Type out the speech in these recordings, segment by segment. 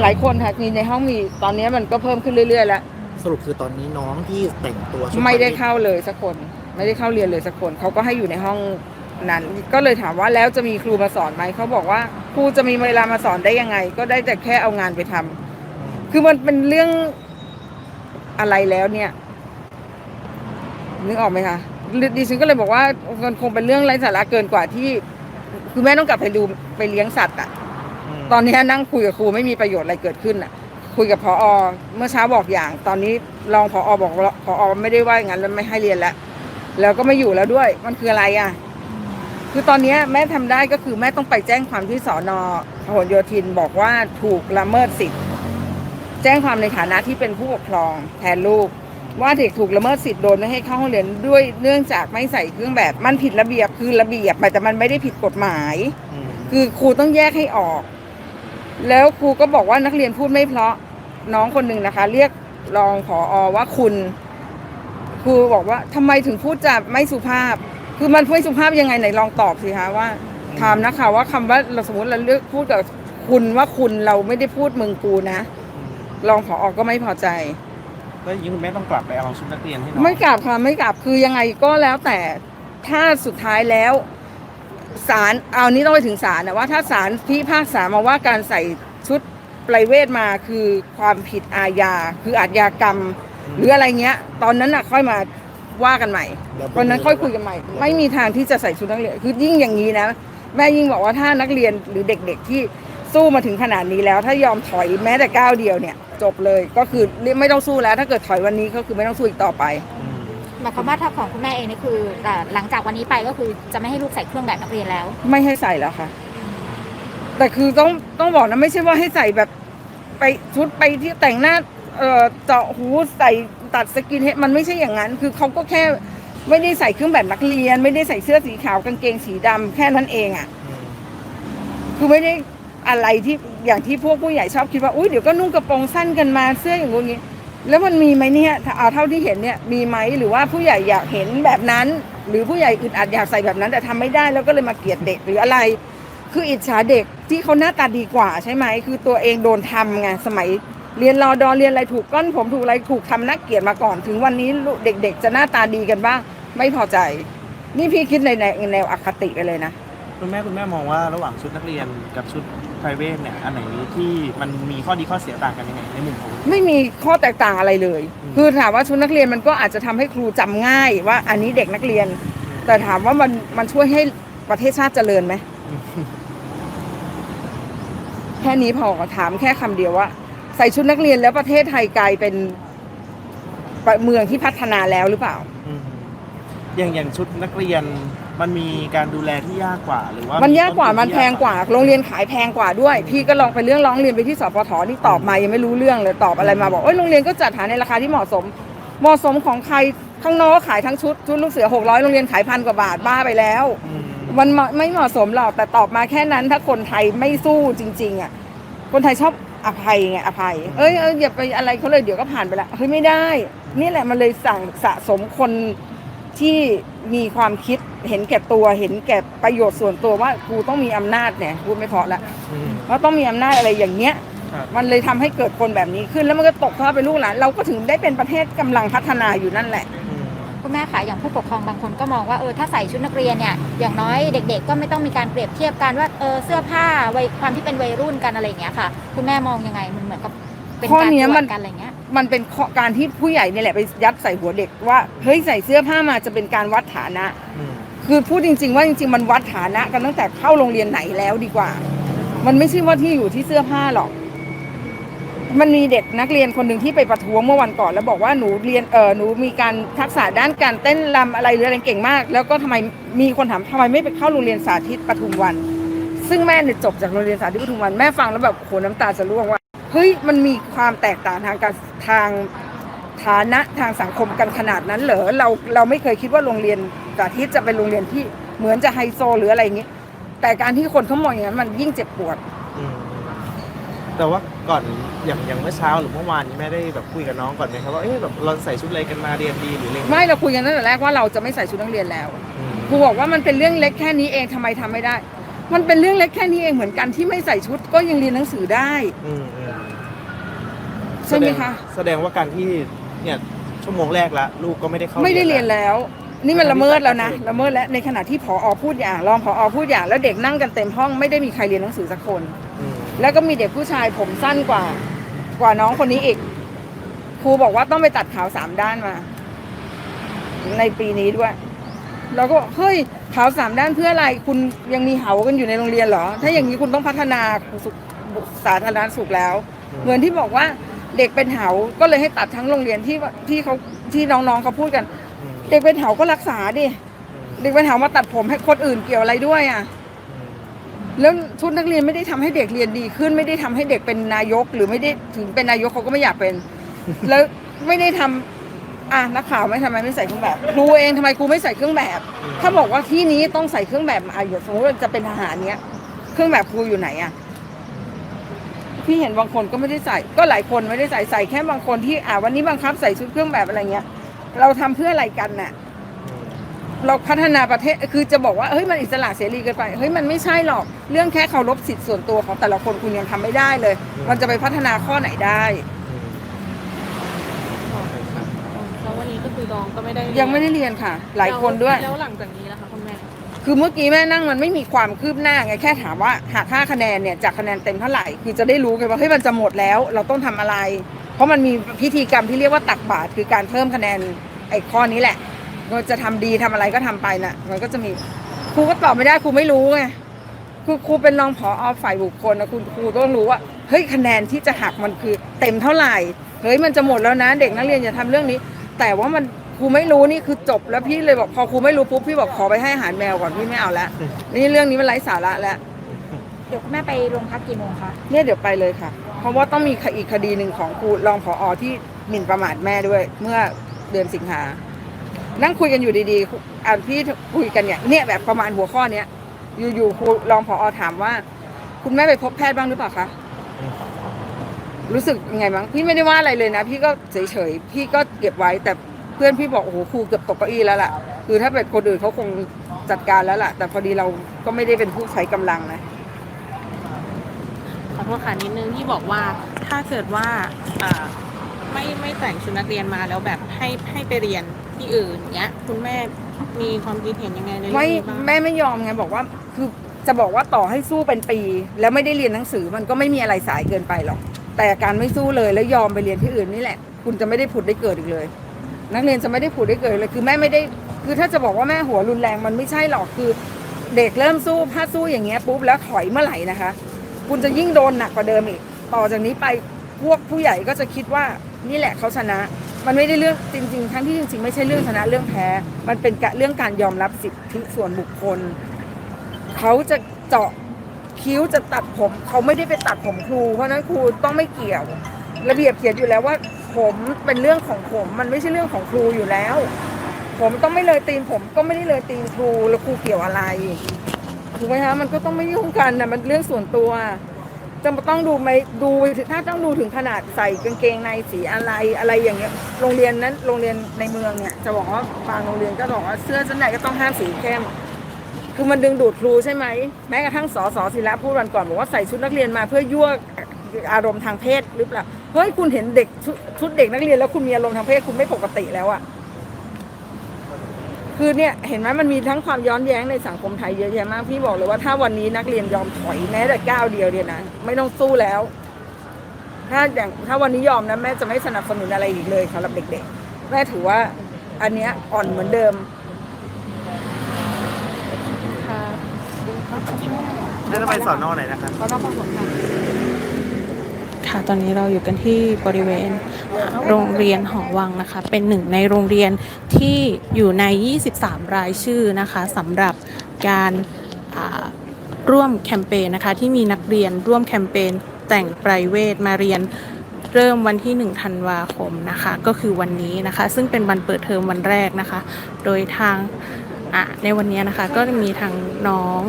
หลายคนค่ะมีในห้องมีตอนนี้มันก็เพิ่มขึ้นเรื่อยๆแล้วสรุปคือตอนนี้น้องที่แต่งตัวชุไม่ได้ปาร์ตี้เข้าเลยสักคน ไม่ได้เข้าเรียนเลยสักคนเขาก็ให้อยู่ในห้องนั้น ก็เลยถามว่าแล้วจะมีครูมาสอนไหมเขาบอกว่าครูจะมีเวลามาสอนได้ยังไง ก็ได้แต่แค่เอางานไปทำคือมันเป็นเรื่องอะไรแล้วเนี่ยนึกออกไหมคะดิฉันก็เลยบอกว่ามันคงเป็นเรื่องไร้สาระเกินกว่าที่ คือแม่ต้องกลับไปดูไปเลี้ยงสัตว์อะม ตอนนี้นั่งคุยกับครูไม่มีประโยชน์อะไรเกิดขึ้นอะ คุยกับพอเมื่อเช้าบอกอย่าง ตอนนี้รองพอบอกว่าพอไม่ได้ว่าอย่างนั้นแล้วไม่ให้เรียนแล้วแล้วก็ไม่อยู่แล้วด้วย มันคืออะไรอะ คือตอนนี้แม่ทำได้ก็คือแม่ต้องไปแจ้งความที่สอนอพหลโยธินบอกว่าถูกละเมิดสิทธิ์แจ้งความในฐานะที่เป็นผู้ปกครองแทนลูก ว่าเด็กถูกละเมิดสิทธิ์โดนไม่ให้เข้าห้องเรียนด้วยเนื่องจากไม่ใส่เครื่องแบบมันผิดระเบียบคือระเบียบแต่มันไม่ได้ผิดกฎหมายมคือครูต้องแยกให้ออก แล้วครูก็บอกว่านักเรียนพูดไม่เพราะน้องคนหนึ่งนะคะ เรียกรองผออว่าคุณ ครูบอกว่าทำไมถึงพูดจาไม่สุภาพ คือมันไม่สุภาพยังไงไหนลองตอบสิคะว่าถามนะคะว่าคำว่าเราสมมติเราเลือกพูดกับคุณว่าคุณเราไม่ได้พูดมึงกูนะรองผออก็ไม่พอใจแล้วอย่างนี้คุณแม่ต้องกลับไปเอาชุดนักเรียนให้น้องไม่กลับค่ะไม่กลับคือยังไงก็แล้วแต่ถ้าสุดท้ายแล้ว ศาลเอานี้ต้องไปถึงศาลนะว่าถ้าศาลพิพากษามาว่าการใส่ชุดไพรเวทมาคือความผิดอาญาคืออาชญากรรม หรืออะไรเงี้ย ตอนนั้นน่ะค่อยมาว่ากันใหม่เดี๋ยวตอนนั้นค่อยคุยกันใหม่ ไม่มีทางที่จะใส่ชุดนักเรียนคือยิ่งอย่างนี้นะแม่ยิ่งบอกว่าถ้านักเรียนหรือเด็กๆที่สู้มาถึงขนาดนี้แล้ว ถ้ายอมถอยแม้แต่ก้าวเดียวเนี่ย จบเลยก็คือไม่ต้องสู้แล้ว ถ้าเกิดถอยวันนี้ก็คือไม่ต้องสู้อีกต่อไปอืม หมายความว่าถ้าของคุณแม่เองนี่คืออ่หลังจากวันนี้ไปก็คือจะไม่ให้ลูกใส่เครื่องแบบนักเรียนแล้ว ไม่ให้ใส่แล้วค่ะ แต่คือต้องต้องบอกนะไม่ใช่ว่าให้ใส่แบบไปชุดไปที่แต่งหน้าเอ่อเจาะหูใส่ตัดสกินเฮดมันไม่ใช่อย่างนั้น คือเขาก็แค่ไม่ได้ใส่เครื่องแบบนักเรียน ไม่ได้ใส่เสื้อสีขาวกางเกงสีดำแค่นั้นเองอะคือไม่ได้อะไรที่อย่างที่พวกผู้ใหญ่ชอบคิดว่าอุ้ยเดี๋ยวก็นุ่งกระโปรงสั้นกันมาเสื้อย่างงู้นอย่างงี้ แล้วมันมีไหมเนี่ยเอาเท่าที่เห็นเนี่ยมีไหมหรือว่าผู้ใหญ่อยากเห็นแบบนั้น หรือผู้ใหญ่อึดอัดอยากใส่แบบนั้น แต่ทำไม่ได้แล้วก็เลยมาเกลียดเด็กหรืออะไร คืออิจฉาเด็กที่เขาหน้าตาดีกว่าใช่ไหมคือตัวเองโดนทำไงสมัยเรียนรอดอเรียนอะไรถูกก้อนผมถูกอะไรถูกทำนักเกลียดมาก่อน ถึงวันนี้เด็ก ๆ จะหน้าตาดีกันบ้าง ไม่พอใจ นี่พี่คิดในในแนวอคติไปเลยนะ คุณแม่คุณแม่มองว่าระหว่างชุดนักเรียนกับชุด p r i v a t เนี่ยอันไหนที่มันมีข้อดีข้อเสียต่างกันยังไงในมุมของคุณไม่มีข้อแตกต่างอะไรเลย อืม คือถามว่าชุดนักเรียนมันก็อาจจะทำให้ครูจำง่ายว่าอันนี้เด็กนักเรียน แต่ถามว่ามันมันช่วยให้ประเทศชาติเจริญไหม แค่นี้พอถามแค่คำเดียวว่า ใส่ชุดนักเรียนแล้วประเทศไทยกลายเป็นเมืองที่พัฒนาแล้วหรือเปล่า อืมอย่างอย่างชุดนักเรียน มันมีการดูแลที่ยากกว่าหรือว่ามัมันยากกว่ามันแพงกว่าโรงเรียนขายแพงกว่าด้วย พี่ก็ลองไปเรื่องร้องเรียนไปที่สปทนี่ตอบมายังไม่รู้เรื่องเลยตอบอะไรมาบอกเอ้ยโรงเรียนก็จัดหาในราคาที่เหมาะสม เหมาะสมของใครข้างนอกขายทั้งชุดชุดลูกเสือหกร้อยโรงเรียนขายพันกว่าบาทบ้าไปแล้วมันเหมาะไม่เหมาะสมหรอกแต่ตอบมาแค่นั้น ถ้าคนไทยไม่สู้จริง ๆอะคนไทยชอบอภัยไงอภัย เอ้ยเอ้ยอย่าไปอะไรเขาเลยเดี๋ยวก็ผ่านไปละเฮ้ยไม่ได้ นี่แหละมันเลยสั่งสะสมคน ที่มีความคิดเห็นแก่ตัวเห็นแก่ประโยชน์ส่วนตัวว่ากูต้องมีอำนาจเนี่ยพูดไม่เพอละอืมเพราะต้องมีอำนาจอะไรอย่างเงี้ย ครับ มันเลยทำให้เกิดคนแบบนี้ขึ้นแล้วมันก็ตกทอดไปลูกหลานเราก็ถึงได้เป็นประเทศกำลังพัฒนาอยู่นั่นแหละ อืม คุณแม่คะอย่างผู้ปกครองบางคนก็มองว่าเออถ้าใส่ชุดนักเรียนเนี่ยอย่างน้อยเด็ก ๆ ก็ไม่ต้องมีการเปรียบเทียบกันว่าเออเสื้อผ้าวัยความที่เป็นวัยรุ่นกันอะไรอย่างเงี้ยค่ะ คุณแม่มองยังไงมันเหมือนกับเป็นข้อการเนี้ยตรวมัน จกันอะไรเงี้ย มันเป็นข้อการที่ผู้ใหญ่เนี่ยแหละไปยัดใส่หัวเด็กว่าเฮ้ยใส่เสื้อผ้ามาจะเป็นการวัดฐานะอืมคือพูดจริง ๆ ว่าจริง ๆ มันวัดฐานะกันตั้งแต่เข้าโรงเรียนไหนแล้วดีกว่า มันไม่ใช่ว่าที่อยู่ที่เสื้อผ้าหรอก มันมีเด็กนักเรียนคนหนึ่งที่ไปประท้วงเมื่อวันก่อน แล้วบอกว่าหนูเรียนเออหนูมีการทักษะด้านการเต้นรำอะไรหรืออะไรเก่งมาก แล้วก็ทำไมมีคนถามทำไมไม่ไปเข้าโรงเรียนสาธิตปทุมวัน ซึ่งแม่เนี่ยจบจากโรงเรียนสาธิตปทุมวันแม่ฟังแล้วแบบโหน้ำตาจะร่วงว่า เฮ้ยมันมีความแตกต่างทางการทางฐานะทางสังคมกันขนาดนั้นเหรอเราเราไม่เคยคิดว่าโรงเรียนสาธิตจะเป็นโรงเรียนที่เหมือนจะไฮโซหรืออะไรอย่างนี้ แต่การที่คนเขามองอย่างนั้นมันยิ่งเจ็บปวด อืมแต่ว่าก่อนอย่างอย่างเมื่อเช้าหรือเมื่อวานนี้แม่ได้แบบคุยกับน้องก่อนไหมครับว่าเอ๊ะแบบเราใส่ชุดอะไรกันมาเรียนดีหรืออะไรอย่างเงี้ยไม่เราคุยกันตั้งแต่แรกว่าเราจะไม่ใส่ชุดนักเรียนแล้วอืมครูบอกว่ามันเป็นเรื่องเล็กแค่นี้เองทำไมทำไม่ได้ มันเป็นเรื่องเล็กแค่นี้เองเหมือนกันที่ไม่ใส่ชุดก็ยังเรียนหนังสือได้ อืมอืมใช่ไหมคะ แสดงว่าการที่เนี่ยชั่วโมงแรกละลูกก็ไม่ได้เข้าไม่ได้เรียนแล้วแล้วนี่มันละเมิดแล้วนะละเมิดแล้วในขณะที่ผอพูดอย่างรองผอพูดอย่างแล้วเด็กนั่งกันเต็มห้องไม่ได้มีใครเรียนหนังสือสักคน อืมแล้วก็มีเด็กผู้ชายผมสั้นกว่า กว่าน้องคนนี้อีกครูบอกว่าต้องไปตัดขาวสามด้านมา ในปีนี้ด้วย เราก็บอกเฮ้ยขาวสามด้านเพื่ออะไร คุณยังมีเหากันอยู่ในโรงเรียนเหรอ ถ้าอย่างนี้คุณต้องพัฒนาสุขสาธารณสุขแล้ว เหมือนที่บอกว่า เด็กเป็นเหาก็เลยให้ตัดทั้งโรงเรียนที่ว่าที่เขาที่น้องๆเขาพูดกันอืมเด็กเป็นเหาก็รักษาดิเด็กเป็นเหามาตัดผมให้คนอื่นเกี่ยวอะไรด้วยอะอืมแล้วชุดนักเรียนไม่ได้ทำให้เด็กเรียนดีขึ้น ไม่ได้ทำให้เด็กเป็นนายก หรือไม่ได้ถึงเป็นนายกเขาก็ไม่อยากเป็น แล้วไม่ได้ทำอะนักข่าวไม่ทำไมไม่ใส่เครื่องแบบครูเองทำไมครูไม่ใส่เครื่องแบบ ถ้าบอกว่าที่นี้ต้องใส่เครื่องแบบอะอย่างสมมติว่าจะเป็นทหารเนี้ย เครื่องแบบครูอยู่ไหนอะ พี่เห็นบางคนก็ไม่ได้ใส่ ก็หลายคนไม่ได้ใส่ใส่แค่บางคนที่อะวันนี้บังคับใส่ชุดเครื่องแบบอะไรเงี้ย เราทำเพื่ออะไรกันน่ะ เราพัฒนาประเทศคือจะบอกว่าเฮ้ยมันอิสระเสรีเกินไปเฮ้ยมันไม่ใช่หรอก เรื่องแค่เคารพสิทธิ์ส่วนตัวของแต่ละคนคุณยังทำไม่ได้เลย มันจะไปพัฒนาข้อไหนได้อืมแล้ววันนี้ก็คือน้องก็ไม่ได้ยังไม่ได้เรียนค่ะ หลายคนด้วยแล้วหลังจากนี้ล่ะคะ คือเมื่อกี้แม่นั่งมันไม่มีความคืบหน้าไงแค่ถามว่าหากค่าคะแนนเนี่ยจากคะแนนเต็มเท่าไหร่คือจะได้รู้ไงว่าเฮ้ยมันจะหมดแล้ว เราต้องทำอะไร เพราะมันมีพิธีกรรมที่เรียกว่าตักบาตรคือการเพิ่มคะแนนไอ้ข้อนี้แหละเราจะทำดีทำอะไรก็ทำไปน่ะ มันก็จะมีครูก็ตอบไม่ได้ครูไม่รู้ไงคือครูเป็นรองผอฝ่ายบุคคลนะคุณครูต้องรู้ว่าเฮ้ยคะแนนที่จะหักมันคือเต็มเท่าไหร่เฮ้ยมันจะหมดแล้วนะเด็กนักเรียนอย่าทำเรื่องนี้ แต่ว่ามัน ครูไม่รู้นี่คือจบแล้วพี่เลยบอกพอครูไม่รู้ปุ๊บพี่บอกขอไปให้อาหารแมวก่อนพี่ไม่เอาแล้วนี่เรื่องนี้มันไร้สาระแล้วเดี๋ยวคุณแม่ไปโรงพักกี่โมงคะเนี่ยเดี๋ยวไปเลยค่ะ เพราะว่าต้องมีอีกคดีหนึ่งของครูรองผอที่หมิ่นประมาทแม่ด้วย เมื่อเดือนสิงหา นั่งคุยกันอยู่ดีๆอ่านพี่คุยกันเนี่ยเนี่ยแบบประมาณหัวข้อเนี้ยอยู่ๆครูรองผอถามว่า คุณแม่ไปพบแพทย์บ้างหรือเปล่าคะรู้สึกยังไงบ้างพี่ไม่ได้ว่าอะไรเลยนะ พี่ก็เฉยๆพี่ก็เก็บไว้แต่ เพื่อนพี่บอกโอ้โหครูเกือบตกเก้าอี้แล้วล่ะ คือถ้าเป็นคนอื่นเขาคงจัดการแล้วล่ะ แต่พอดีเราก็ไม่ได้เป็นผู้ใช้กำลังนะ ขอโทษค่ะนิดนึงที่บอกว่าถ้าเกิดว่าอ่าไม่ไม่แต่งชุดนักเรียนมาแล้วแบบให้ให้ไปเรียนที่อื่นเนี้ย คุณแม่มีความคิดเห็นยังไงในเรื่ไม่องนี้บ้างแม่ไม่ยอมไงบอกว่าคือจะบอกว่าต่อให้สู้เป็นปี แล้วไม่ได้เรียนหนังสือมันก็ไม่มีอะไรสายเกินไปหรอก แต่การไม่สู้เลยแล้วยอมไปเรียนที่อื่นนี่แหละ คุณจะไม่ได้ผุดได้เกิดอีกเลย นักเรียนจะไม่ได้ผุดได้เกิดเลยคือแม่ไม่ได้คือถ้าจะบอกว่าแม่หัวรุนแรงมันไม่ใช่หรอกคือ เด็กเริ่มสู้ถ้าสู้อย่างเงี้ยปุ๊บแล้วถอยเมื่อไหร่นะคะ คุณจะยิ่งโดนหนักกว่าเดิมอีกต่อจากนี้ไปพวกผู้ใหญ่ก็จะคิดว่านี่แหละเขาชนะ มันไม่ได้เรื่องจริง ๆ ทั้งที่จริงๆ ไม่ใช่เรื่องชนะเรื่องแพ้ มันเป็นกะเรื่องการยอมรับสิทธิส่วนบุคคล เขาจะเจาะคิ้วจะตัดผม เขาไม่ได้ไปตัดผมครู เพราะนั้นครูต้องไม่เกี่ยว ระเบียบเขียนอยู่แล้วว่า ผมเป็นเรื่องของผมมันไม่ใช่เรื่องของครูอยู่แล้ว ผมต้องไม่เลยตีนผมก็ไม่ได้เลยตีนครูแล้วครูเกี่ยวอะไรถูกไหมคะมันก็ต้องไม่ยุ่งกันนะมันเรื่องส่วนตัวจะต้องดูไหมดูถ้าต้องดูถึงขนาดใส่กางเกงในสีอะไรอะไรอย่างเงี้ยโรงเรียนนั้นโรงเรียนในเมืองเนี่ยจะบอกว่าบางโรงเรียนก็บอกว่าเสื้อชั้นในก็ต้องห้ามสีเข้มคือมันดึงดูดครูใช่ไหมแม้กระทั่งสอสอศิระพูดวันก่อนบอกว่าใส่ชุดนักเรียนมาเพื่อยั่วอารมณ์ทางเพศหรือเปล่าเฮ้ยคุณเห็นเด็กชุดชุดเด็กนักเรียนแล้วคุณมีอารมณ์ทางเพศคุณไม่ปกติแล้วอะคือเนี่ยเห็นไหมมันมีทั้งความย้อนแย้งในสังคมไทยเยอะแยะมากพี่บอกเลยว่าถ้าวันนี้นักเรียนยอมถอยแม้แต่ก้าวเดียวเดียวนะไม่ต้องสู้แล้ว ถ้าอย่างถ้าวันนี้ยอมนะแม่จะไม่สนับสนุนอะไรอีกเลยสำหรับเด็ก ๆ แม่ถือว่าอันเนี้ยอ่อนเหมือนเดิมค่ะแล้วจะไปสอนอไหนนะครับก็ต้องขอบคุณค่ะค่ะ ตอนนี้เราอยู่กันที่บริเวณโรงเรียนหอวังนะคะ เป็นหนึ่งในโรงเรียนที่อยู่ใน 23 รายชื่อนะคะสำหรับการร่วมแคมเปญนะคะ ที่มีนักเรียนร่วมแคมเปญแต่งไพรเวทมาเรียนเริ่มวันที่ 1 ธันวาคมนะคะ ก็คือวันนี้นะคะ ซึ่งเป็นวันเปิดเทอมวันแรกนะคะ โดยทางในวันนี้นะคะก็มีทางน้อง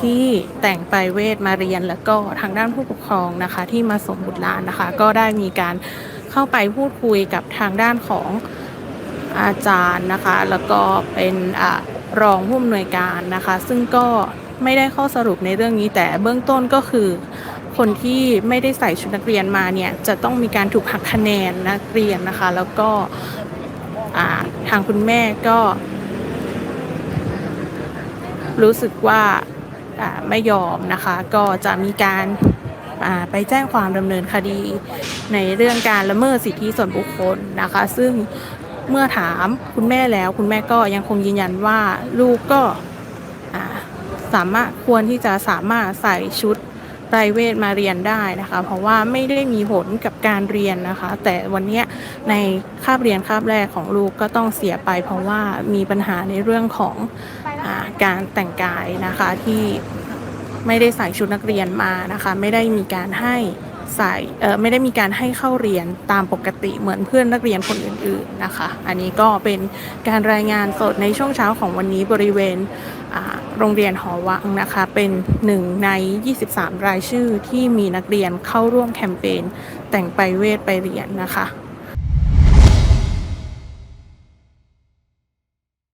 ที่แต่งไปเวทมาเรียนแล้วก็ทางด้านผู้ปกครองนะคะ ที่มาส่งบุตรหลานนะคะ ก็ได้มีการเข้าไปพูดคุยกับทางด้านของอาจารย์นะคะ แล้วก็เป็นอรองผู้อำนวยการนะคะ ซึ่งก็ไม่ได้ข้อสรุปในเรื่องนี้แต่เบื้องต้นก็คือ คนที่ไม่ได้ใส่ชุดนักเรียนมาเนี่ยจะต้องมีการถูกหักคะแนนนักเรียนนะคะ แล้วก็ทางคุณแม่ก็ รู้สึกว่า ไม่ยอมนะคะ ก็จะมีการไปแจ้งความดำเนินคดีในเรื่องการละเมิดสิทธิส่วนบุคคลนะคะ ซึ่งเมื่อถามคุณแม่แล้ว คุณแม่ก็ยังคงยืนยันว่าลูกก็สามารถควรที่จะสามารถใส่ชุดไพรเวทมาเรียนได้นะคะ เพราะว่าไม่ได้มีผลกับการเรียนนะคะ แต่วันนี้ในคาบเรียนคาบแรกของลูกก็ต้องเสียไป เพราะว่ามีปัญหาในเรื่องของ การแต่งกายนะคะที่ไม่ได้ใส่ชุดนักเรียนมานะคะ ไม่ได้มีการให้ใส่เออไม่ได้มีการให้เข้าเรียนตามปกติเหมือนเพื่อนนักเรียนคนอื่นๆนะคะ อันนี้ก็เป็นการรายงานสดในช่วงเช้าของวันนี้บริเวณโรงเรียนหอวังนะคะ เป็นหนึ่งใน 23 รายชื่อที่มีนักเรียนเข้าร่วมแคมเปญแต่งไปเวทไปเรียนนะคะ